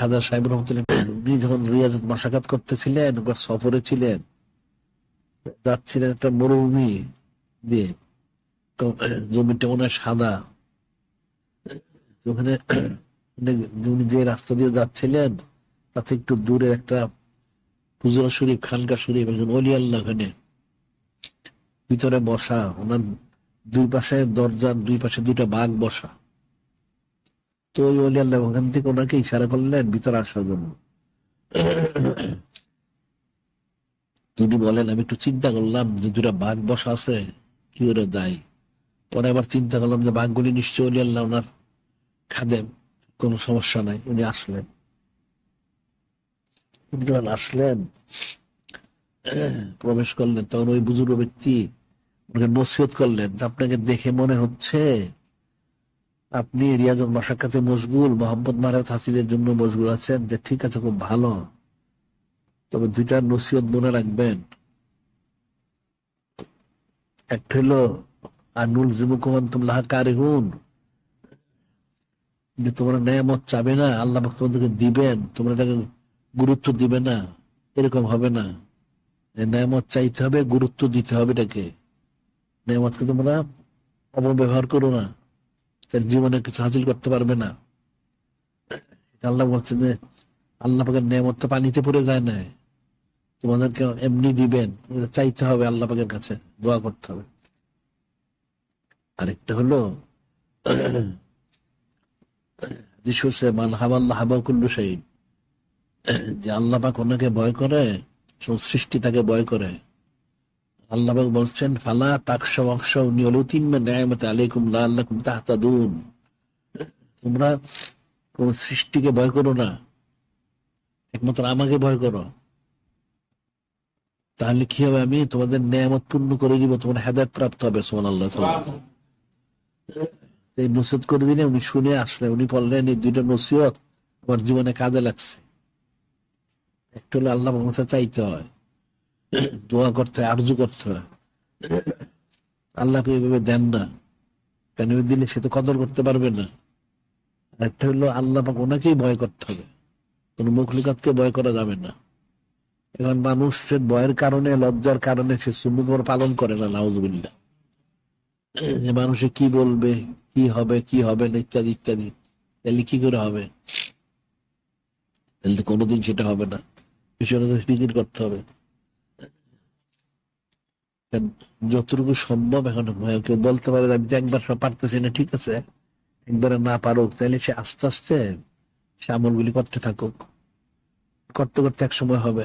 খাজা সাহেব রহমতুল্লাহ উনি যখন রিয়াজত মাসাকাত করতেছিলেন বা সফরে ছিলেন, যাচ্ছিলেন একটা মরুভূমি দিয়ে জমিটা হয় সাদা। ওখানে, উনি যে রাস্তা দিয়ে যাচ্ছিলেন, তাতে একটু দূরে একটা হুজুরা শরীফ, খানকা শরীফ, একজন অলি আল্লাহ ওখানে। ভিতরে বসা, ওনার দুই পাশে দরজার দুই পাশে দুইটা বাঘ বসা। তো ওই অলি আল্লাহ, ওখান থেকে ওনাকে ইশারা করলেন, ভিতরে আসার জন্য। তিনি বলেন, আমি একটু চিন্তা করলাম যে দুটা বাঘ বসা আছে, কি করে যাই পরে আবার চিন্তা করলাম যে, বাঘগুলি নিশ্চয় অলি আল্লাহ ওনার খাদেম, কোনো সমস্যা নাই, উনি আসলেন। আসলেন, প্রবেশ করলেন, তখন ওই বুজুর্গ ব্যক্তি ওনাকে নসিহত করলেন আপনাকে দেখে মনে হচ্ছে আপনি রিয়াজুল মাসাক্কাতে মশগুল, মোহাম্মদ মারাত হাসিনের জন্য মশগুল আছেন, যে ঠিক আছে, খুব ভালো। তবে দুইটা নসিহত মনে রাখবেন। একটা হলো, আনুল জিমুকুমান তুমলাহা কারিহুন। যে তোমরা নেয়ামত চাবে না, আল্লাহ তোমাদেরকে দিবেন, তোমরা এটাকে গুরুত্ব দিবে না, এরকম হবে না। নেয়ামত চাইতে হবে, গুরুত্ব দিতে হবে এটাকে। নেয়ামতকে তোমরা অপব্যবহার করো না। তার জীবনে কিছু হাসিল করতে পারবে না। আল্লাহ বলছে যে, আল্লাহ পাকের নেয়ামত পানিতে পড়ে যায় না। তোমাদেরকে এমনি দিবেন চাইতে হবে আল্লাহ পাকের কাছে, দোয়া করতে হবে। আরেকটা হলো যে আল্লাহ ওনাকে ভয় করে সব সৃষ্টি তাকে ভয় করে। আল্লাহ বলছেন, ফালা তাকশা আলাইকুম লা তাহতাদুন। তোমরা কোন সৃষ্টিকে ভয় করো না। একমাত্র আমাকে ভয় করো। তাহলে কি হবে? আমি তোমাদের নিয়ামত পূর্ণ করে দিব, তোমার হেদায়ত প্রাপ্ত হবে সোমান আল্লাহ এই নসিহত করে দিলে উনি শুনে আসলেন, উনি বললেন, এই দুইটা নসিহত আমার জীবনে কাজে লাগছে। একটা হলো আল্লাহ চাইতে হয়। দোয়া করতে হয় আরজু করতে হয়। আল্লাহকে এইভাবে দেন না। কেন দিলে সে তো কদর করতে পারবে না। একটা হলো, আল্লাহ ওনাকেই ভয় করতে হবে। কোন মুখলুকাতকে ভয় করা যাবে না। এখন মানুষের ভয়ের কারণে, লজ্জার কারণে সে সুন্দর পালন করে না, নাউজুবিল্লাহ। যে মানুষে কি বলবে, কি হবে কি হবে না, ইত্যাদি ইত্যাদি। তাহলে কি করে হবে? তাহলে কোনোদিন সেটা হবে না। পিছনে ফিকির করতে হবে। যতটুকু সম্ভব এখন কেউ বলতে পারে আমি তো একবার সব পারতেছি না, ঠিক আছে। একবারে না পারুক তাহলে সে আস্তে আস্তে সে আমলগুলি করতে থাকুক। করতে করতে এক সময় হবে।